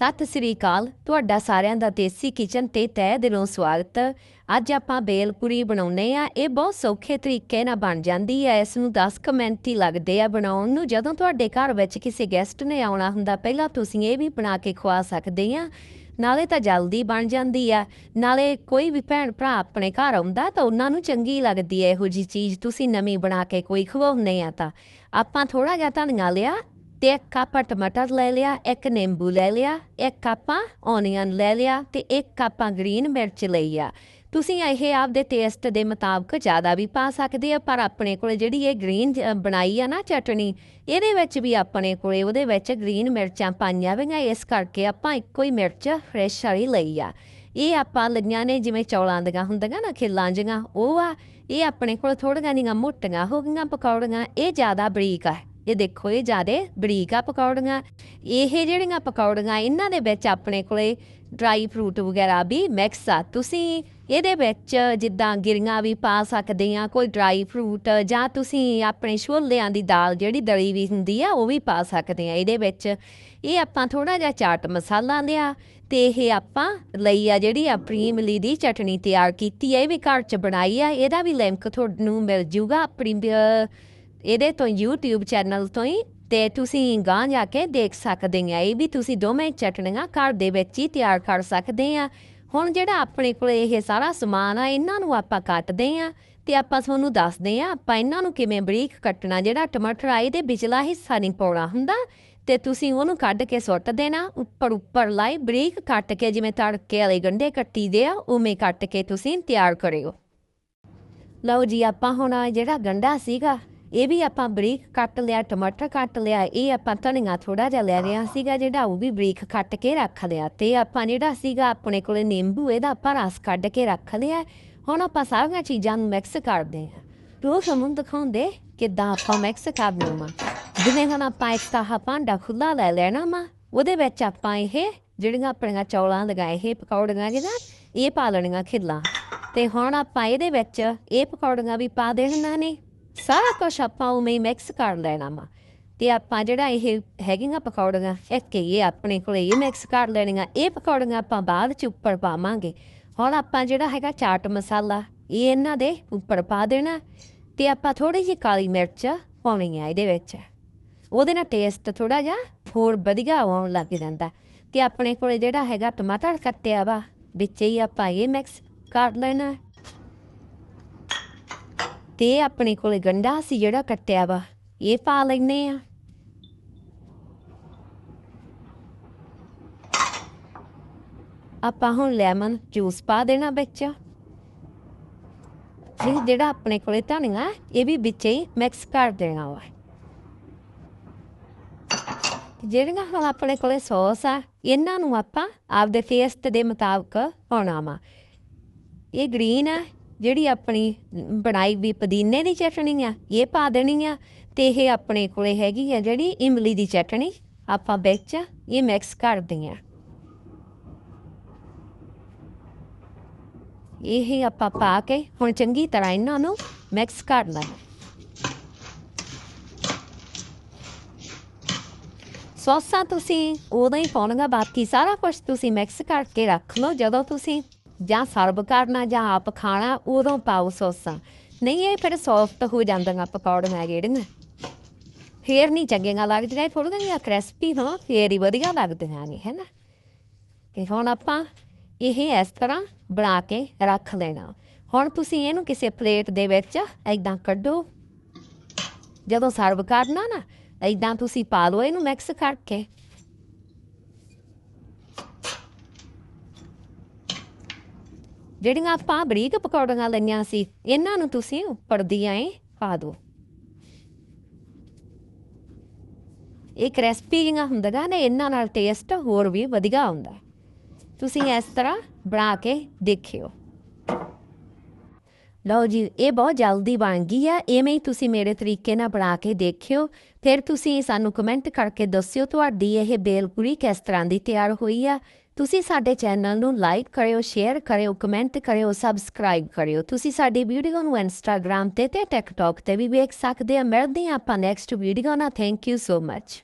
ਸਤਿ ਸ੍ਰੀ ਅਕਾਲ। ਤੁਹਾਡਾ ਸਾਰਿਆਂ ਦਾ ਦੇਸੀ ਕਿਚਨ ਤੇ ਤਹਿ ਦਿਲੋਂ ਸਵਾਗਤ। ਅੱਜ ਆਪਾਂ ਬੇਲਪੂਰੀ ਬਣਾਉਨੇ ਆ। ਇਹ ਬਹੁਤ ਸੌਖੇ ਤਰੀਕੇ ਨਾਲ ਬਣ ਜਾਂਦੀ ਹੈ। ਇਸ ਨੂੰ 10 ਕੁ ਮਿੰਟ ਹੀ ਲੱਗਦੇ ਆ ਬਣਾਉਣ ਨੂੰ। ਜਦੋਂ ਤੁਹਾਡੇ ਘਰ ਵਿੱਚ ਕਿਸੇ ਗੈਸਟ ਨੇ ਆਉਣਾ ਹੁੰਦਾ, ਪਹਿਲਾਂ ਤੁਸੀਂ ਇਹ ਵੀ ਬਣਾ ਕੇ ਖਵਾ ਸਕਦੇ ਆ। ਨਾਲੇ ਤਾਂ ਜਲਦੀ ਬਣ ਜਾਂਦੀ ਆ। ਨਾਲੇ ਕੋਈ ਵੀ ਭੈਣ ਭਰਾ ਆਪਣੇ ਘਰ ਆਉਂਦਾ ਤਾਂ ਉਹਨਾਂ ਨੂੰ ਚੰਗੀ ਲੱਗਦੀ ਹੈ। ਇਹੋ ਜੀ ਚੀਜ਼ ਤੁਸੀਂ ਨਵੀਂ ਬਣਾ ਕੇ ਕੋਈ ਖਵਾਉਂਦੇ ਆ ਤਾਂ। ਆਪਾਂ ਥੋੜਾ ਜਿਹਾ ਧਨੀਆ ਲਿਆ। ਤੇ ਇੱਕ ਕੱਪ ਟਮਾਟਰ ਲੈ ਲਿਆ ਇੱਕ ਨਿੰਬੂ ਲੈ ਲਿਆ ਇੱਕ ਕੱਪ ਓਨੀਅਨ ਲੈ ਲਿਆ ਤੇ ਇੱਕ ਕੱਪ ਗ੍ਰੀਨ ਮਿਰਚ ਲਈ ਆ ਤੁਸੀਂ ਇਹ ਆਪਦੇ ਟੇਸਟ ਦੇ ਮੁਤਾਬਕ ਜ਼ਿਆਦਾ ਵੀ ਪਾ ਸਕਦੇ ਆ ਪਰ ਆਪਣੇ ਕੋਲ ਜਿਹੜੀ ਇਹ ਗ੍ਰੀਨ ਬਣਾਈ ਆ ਨਾ ਚਟਣੀ ਇਹਦੇ ਵਿੱਚ ਵੀ ਆਪਣੇ ਕੋਲੇ ਉਹਦੇ ਵਿੱਚ ਗ੍ਰੀਨ ਮਿਰਚਾਂ ਪਾਈਆਂ ਵੀਆਂ ਇਸ ਕਰਕੇ ਆਪਾਂ ਇੱਕੋ ਹੀ ਮਿਰਚ ਫਰੈਸ਼ ਵਾਲੀ ਲਈ ਆ। ਇਹ ਆਪਾਂ ਲਈਆਂ ਨੇ ਜਿਵੇਂ ਚੌਲਾਂ ਦੀਆਂ ਹੁੰਦੀਆਂ ਨਾ, ਖਿੱਲਾਂ ਜੀਆਂ ਉਹ ਆ, ਇਹ ਆਪਣੇ ਕੋਲ ਥੋੜੀਆਂ ਜਿਹੀਆਂ ਮੋਟੀਆਂ ਹੋ ਗਈਆਂ, ਪਕੌੜੀਆਂ, ਇਹ ਜ਼ਿਆਦਾ ਬਰੀਕ ਆ। ਇਹ ਦੇਖੋ, ਇਹ ਜਿਆਦੇ ਬਰੀਕ ਆ ਪਕੌੜੀਆਂ। ਇਹ ਜਿਹੜੀਆਂ ਪਕੌੜੀਆਂ, ਇਹਨਾਂ ਦੇ ਵਿੱਚ ਆਪਣੇ ਕੋਲੇ ਡਰਾਈ ਫਰੂਟ ਵਗੈਰਾ ਵੀ ਮਿਕਸ ਆ। ਤੁਸੀਂ ਇਹਦੇ ਵਿੱਚ ਜਿੱਦਾਂ ਗਿਰੀਆਂ ਵੀ ਪਾ ਸਕਦੇ ਆ, ਕੋਈ ਡਰਾਈ ਫਰੂਟ ਜਾਂ ਤੁਸੀਂ ਆਪਣੇ ਛੋਲਿਆਂ ਦੀ ਦਾਲ ਜਿਹੜੀ ਦਲੀ ਵੀ ਹੁੰਦੀ ਆ, ਉਹ ਵੀ ਪਾ ਸਕਦੇ ਆ। ਇਹਦੇ ਵਿੱਚ ਇਹ ਆਪਾਂ ਥੋੜਾ ਜਿਹਾ ਚਾਟ ਮਸਾਲਾ ਲਿਆ, ਤੇ ਇਹ ਆਪਾਂ ਲਈ ਆ ਜਿਹੜੀ ਆਪਣੀ ਇਮਲੀ ਦੀ ਚਟਣੀ ਤਿਆਰ ਕੀਤੀ ਹੈ ਇਹ ਵੀ ਘਰ 'ਚ ਬਣਾਈ ਆ, ਇਹਦਾ ਵੀ ਲਿੰਕ ਤੁਹਾਨੂੰ ਮਿਲ ਜੂਗਾ ਆਪਣੀ ਇਹਦੇ ਤੋਂ YouTube ਚੈਨਲ ਤੋਂ ਹੀ ਤੇ ਤੁਸੀਂ ਗਾਂ ਜਾ ਕੇ ਦੇਖ ਸਕਦੇ ਆ। ਇਹ ਵੀ ਤੁਸੀਂ ਦੋਵੇਂ ਚਟਣੀਆਂ ਘਰ ਦੇ ਵਿੱਚ ਹੀ ਤਿਆਰ ਕਰ ਸਕਦੇ ਆ। ਹੁਣ ਜਿਹੜਾ ਆਪਣੇ ਕੋਲ ਇਹ ਸਾਰਾ ਸਮਾਨ ਆ, ਇਹਨਾਂ ਨੂੰ ਆਪਾਂ ਕੱਟਦੇ ਆ ਤੇ ਆਪਾਂ ਤੁਹਾਨੂੰ ਦੱਸਦੇ ਆ, ਆਪਾਂ ਇਹਨਾਂ ਨੂੰ ਕਿਵੇਂ ਬਰੀਕ ਕੱਟਣਾ, ਜਿਹੜਾ ਟਮਾਟਰ ਆਏ ਇਹਦੇ ਵਿਚਲਾ ਹਿੱਸਾ ਨਹੀਂ ਪਾਉਣਾ ਹੁੰਦਾ। ਤੇ ਤੁਸੀਂ ਉਹਨੂੰ ਕੱਢ ਕੇ ਸੁੱਟ ਦੇਣਾ, ਉੱਪਰ ਉੱਪਰ ਲਾਈ ਬਰੀਕ ਕੱਟ ਕੇ, ਜਿਵੇਂ ਤੜਕੇ ਵਾਲੇ ਗੰਢੇ ਕੱਟੀ ਦੇ ਆ, ਉਵੇਂ ਕੱਟ ਕੇ ਤੁਸੀਂ ਤਿਆਰ ਕਰਿਓ। ਲਓ ਜੀ, ਆਪਾਂ ਹੁਣ ਜਿਹੜਾ ਗੰਢਾ ਸੀਗਾ ਇਹ ਵੀ ਆਪਾਂ ਬਰੀਕ ਕੱਟ ਲਿਆ, ਟਮਾਟਰ ਕੱਟ ਲਿਆ, ਇਹ ਆਪਾਂ ਧਨੀਆ ਥੋੜਾ ਜਿਹਾ ਲੈ ਰਿਆ ਸੀਗਾ ਜਿਹੜਾ ਉਹ ਵੀ ਬਰੀਕ ਕੱਟ ਕੇ ਰੱਖ ਲਿਆ ਤੇ ਆਪਾਂ ਜਿਹੜਾ ਸੀਗਾ ਆਪਣੇ ਕੋਲੇ ਨਿੰਬੂ, ਇਹਦਾ ਆਪਾਂ ਰਸ ਕੱਢ ਕੇ ਰੱਖ ਲਿਆ। ਹੁਣ ਆਪਾਂ ਸਾਰੀਆਂ ਚੀਜ਼ਾਂ ਨੂੰ ਮਿਕਸ ਕਰਦੇ ਹਾਂ। ਰੋਜ਼ ਸਾਨੂੰ ਦਿਖਾਉਂਦੇ ਕਿਦਾਂ ਆਪਾਂ ਮਿਕਸ ਕਰਦੇ ਮਾ ਜਿਵੇਂ ਹੁਣ ਆਪਾਂ ਇੱਕ ਤਾਂ ਭਾਂਡਾ ਖੁੱਲਾ ਲੈ ਲੈਣਾ ਮਾ ਉਹਦੇ ਵਿੱਚ ਆਪਾਂ ਇਹ ਜਿਹੜੀਆਂ ਆਪਣੀਆਂ ਚੌਲਾਂ ਲਗਾਏ ਇਹ ਪਕੌੜੀਆਂ ਜਿਹਦਾ ਇਹ ਪਾ ਲੈਣੀਆਂ ਖਿੱਲਾਂ। ਤੇ ਹੁਣ ਆਪਾਂ ਇਹਦੇ ਵਿੱਚ ਇਹ ਪਕੌੜੀਆਂ ਵੀ ਪਾ ਦੇਣਾ ਨੇ। ਸਾਰਾ ਕੁਝ ਆਪਾਂ ਉਵੇਂ ਹੀ ਮਿਕਸ ਕਰ ਲੈਣਾ ਵਾ। ਤੇ ਆਪਾਂ ਜਿਹੜਾ ਇਹ ਹੈਗੀਆਂ ਪਕੌੜੀਆਂ ਇੱਕ ਇਹ ਆਪਣੇ ਕੋਲੇ ਇਹ ਮਿਕਸ ਕਰ ਲੈਣੀਆਂ, ਇਹ ਪਕੌੜੀਆਂ ਆਪਾਂ ਬਾਅਦ ਚ ਉੱਪਰ ਪਾਵਾਂਗੇ। ਹੁਣ ਆਪਾਂ ਜਿਹੜਾ ਹੈਗਾ ਚਾਟ ਮਸਾਲਾ, ਇਹ ਇਹਨਾਂ ਦੇ ਉੱਪਰ ਪਾ ਦੇਣਾ ਤੇ ਆਪਾਂ ਥੋੜੀ ਜਿਹੀ ਕਾਲੀ ਮਿਰਚ ਪਾਉਣੀ ਆ ਇਹਦੇ ਵਿੱਚ। ਉਹਦੇ ਨਾਲ ਟੇਸਟ ਥੋੜਾ ਜਿਹਾ ਹੋਰ ਵਧੀਆ ਆਉਣ ਲੱਗ ਜਾਂਦਾ। ਤੇ ਆਪਣੇ ਕੋਲੇ ਜਿਹੜਾ ਹੈਗਾ ਟਮਾਟਰ ਕੱਟਿਆ ਵਾ, ਵਿੱਚ ਹੀ ਆਪਾਂ ਇਹ ਮਿਕਸ ਕਰ ਲੈਣਾ। ਤੇ ਆਪਣੇ ਕੋਲੇ ਗੰਡਾ ਸੀ ਜਿਹੜਾ ਕੱਟਿਆ ਵਾ। ਇਹ ਪਾ ਲੈਨੇ ਆ। ਆਪਾਂ ਹੁਣ ਲੈਮਨ ਜੂਸ ਪਾ ਦੇਣਾ ਵਿੱਚ। ਇਹ ਜਿਹੜਾ ਆਪਣੇ ਕੋਲੇ ਧਨੀਆ, ਇਹ ਵੀ ਵਿੱਚ ਹੀ ਮਿਕਸ ਕਰ ਦੇਣਾ ਵਾ। ਜਿਹੜੀਆਂ ਹੁਣ ਆਪਣੇ ਕੋਲੇ ਸੌਸ ਆ, ਇਹਨਾਂ ਨੂੰ ਆਪਾਂ ਆਪਦੇ ਟੇਸਟ ਦੇ ਮੁਤਾਬਕ ਪਾਉਣਾ ਵਾ। ਇਹ ਗ੍ਰੀਨ ਆ ਜਿਹੜੀ ਆਪਣੀ ਬਣਾਈ ਵੀ ਪੁਦੀਨੇ ਦੀ ਚਟਣੀ ਆ, ਇਹ ਪਾ ਦੇਣੀ ਆ ਤੇ ਇਹ ਆਪਣੇ ਕੋਲੇ ਹੈਗੀ ਆ ਜਿਹੜੀ ਇਮਲੀ ਦੀ ਚਟਣੀ, ਆਪਾਂ ਵਿੱਚ ਇਹ ਮਿਕਸ ਕਰਦੇ ਦਿਆਂ ਇਹ ਆਪਾਂ ਪਾ ਕੇ ਹੁਣ ਚੰਗੀ ਤਰ੍ਹਾਂ ਇਹਨਾਂ ਨੂੰ ਮਿਕਸ ਕਰਨਾ ਹੈ ਸੌਸਾਂ ਤੁਸੀਂ ਉਦੋਂ ਹੀ ਪਾਉਣਗਾ ਬਾਕੀ ਸਾਰਾ ਕੁਝ ਤੁਸੀਂ ਮਿਕਸ ਕਰਕੇ ਰੱਖ ਲਓ ਜਦੋਂ ਤੁਸੀਂ ਜਾਂ ਸਰਵ ਕਰਨਾ ਜਾਂ ਆਪ ਖਾਣਾ, ਉਦੋਂ ਪਾਓ ਸੌਸਾਂ। ਨਹੀਂ, ਇਹ ਫਿਰ ਸੌਫਟ ਹੋ ਜਾਂਦੀਆਂ ਪਕੌੜੀਆਂ ਜਿਹੜੀਆਂ। ਫੇਰ ਨਹੀਂ ਚੰਗੀਆਂ ਲੱਗਦੀਆਂ ਥੋੜੀਆਂ ਜਿਹਾ ਕ੍ਰਿਸਪੀ ਹੋਣ, ਫੇਰ ਹੀ ਵਧੀਆ ਲੱਗਦੀਆਂ ਨੇ ਹੈਨਾ ਕਿ ਹੁਣ ਆਪਾਂ ਇਹ ਇਸ ਤਰ੍ਹਾਂ ਬਣਾ ਕੇ ਰੱਖ ਲੈਣਾ। ਹੁਣ ਤੁਸੀਂ ਇਹਨੂੰ ਕਿਸੇ ਪਲੇਟ ਦੇ ਵਿੱਚ ਐਦਾਂ ਕੱਢੋ। ਜਦੋਂ ਸਰਵ ਕਰਨਾ ਨਾ ਐਦਾਂ ਤੁਸੀਂ ਪਾ ਲਓ, ਇਹਨੂੰ ਮਿਕਸ ਕਰਕੇ। ਜਿਹੜੀਆਂ ਆਪਾਂ ਬਰੀਕ ਪਕੌੜੀਆਂ ਲਈਆਂ ਸੀ, ਇਹਨਾਂ ਨੂੰ ਤੁਸੀਂ ਉੱਪਰ ਦੀਆਂ ਪਾ ਦਿਓ। ਇਹ ਕ੍ਰਿਸਪੀ ਜਿਹਾ ਹੁੰਦਾ ਨੇ, ਇਹਨਾਂ ਨਾਲ ਟੇਸਟ ਹੋਰ ਵੀ ਵਧੀਆ ਆਉਂਦਾ ਤੁਸੀਂ ਇਸ ਤਰ੍ਹਾਂ ਬਣਾ ਕੇ ਦੇਖਿਓ। ਲਓ ਜੀ, ਇਹ ਬਹੁਤ ਜਲਦੀ ਬਣ ਗਈ ਆ ਐਵੇਂ ਹੀ ਤੁਸੀਂ ਮੇਰੇ ਤਰੀਕੇ ਨਾਲ ਬਣਾ ਕੇ ਦੇਖਿਓ। ਫਿਰ ਤੁਸੀਂ ਸਾਨੂੰ ਕਮੈਂਟ ਕਰਕੇ ਦੱਸਿਓ, ਤੁਹਾਡੀ ਇਹ ਬੇਲਪੂਰੀ ਕਿਸ ਤਰ੍ਹਾਂ ਦੀ ਤਿਆਰ ਹੋਈ ਆ। ਤੁਸੀਂ ਸਾਡੇ ਚੈਨਲ ਨੂੰ ਲਾਈਕ ਕਰਿਓ, ਸ਼ੇਅਰ ਕਰਿਓ, ਕਮੈਂਟ ਕਰਿਓ, ਸਬਸਕ੍ਰਾਈਬ ਕਰਿਓ। ਤੁਸੀਂ ਸਾਡੀ ਵੀਡੀਓ ਨੂੰ ਇੰਸਟਾਗ੍ਰam ਤੇ ਤੇ ਟਿਕਟੌਕ ਤੇ ਵੀ ਵੇਖ ਸਕਦੇ ਹੋ ਮਿਲਦੇ ਆ ਆਪਾਂ ਨੈਕਸਟ ਵੀਡੀਓ ਨਾਲ। Thank you so much